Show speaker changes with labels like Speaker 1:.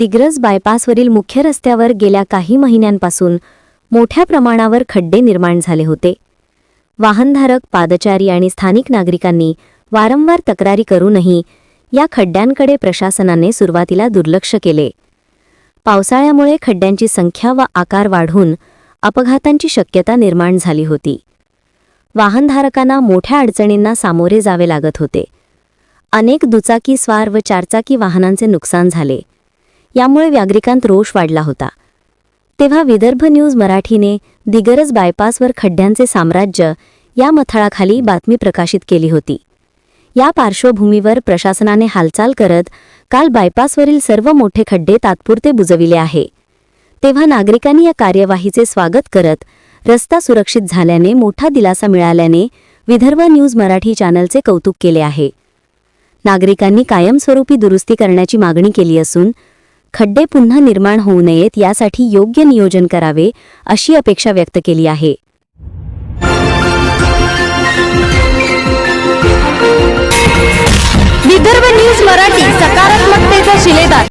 Speaker 1: दिग्रस बायपासवरील मुख्य रस्त्यावर गेल्या काही महिन्यांपासून मोठ्या प्रमाणावर खड्डे निर्माण झाले होते. वाहनधारक पादचारी आणि स्थानिक नागरिकांनी वारंवार तक्रारी करूनही या खड्ड्यांकडे प्रशासनाने सुरुवातीला दुर्लक्ष केले. पावसाळ्यामुळे खड्ड्यांची संख्या व आकार वाढून अपघातांची शक्यता निर्माण झाली होती. वाहनधारकांना मोठ्या अडचणींना सामोरे जावे लागत होते. अनेक दुचाकी स्वार व चारचाकी वाहनांचे नुकसान झाले. यामुळे व्याग्रिकांत रोष वाढला होता. तेव्हा विदर्भ न्यूज मराठीने दिगरज बायपासवर खड्ड्यांचे साम्राज्य या मथळाखाली बातमी प्रकाशित केली होती. या पार्श्वभूमीवर प्रशासनाने हालचाल करत काल बायपासवरील सर्व मोठे खड्डे तात्पुरते बुजविले आहे. तेव्हा नागरिकांनी या कार्यवाहीचे स्वागत करत रस्ता सुरक्षित झाल्याने मोठा दिलासा मिळाल्याने विदर्भ न्यूज मराठी चॅनलचे कौतुक केले आहे. नागरिकांनी कायमस्वरूपी दुरुस्ती करण्याची मागणी केली असून खड्डे पुन्हा निर्माण होऊ नयेत यासाठी योग्य नियोजन करावे अशी अपेक्षा व्यक्त केली आहे. विदर्भ न्यूज मराठी सकारात्मकतेचा शिलेदार.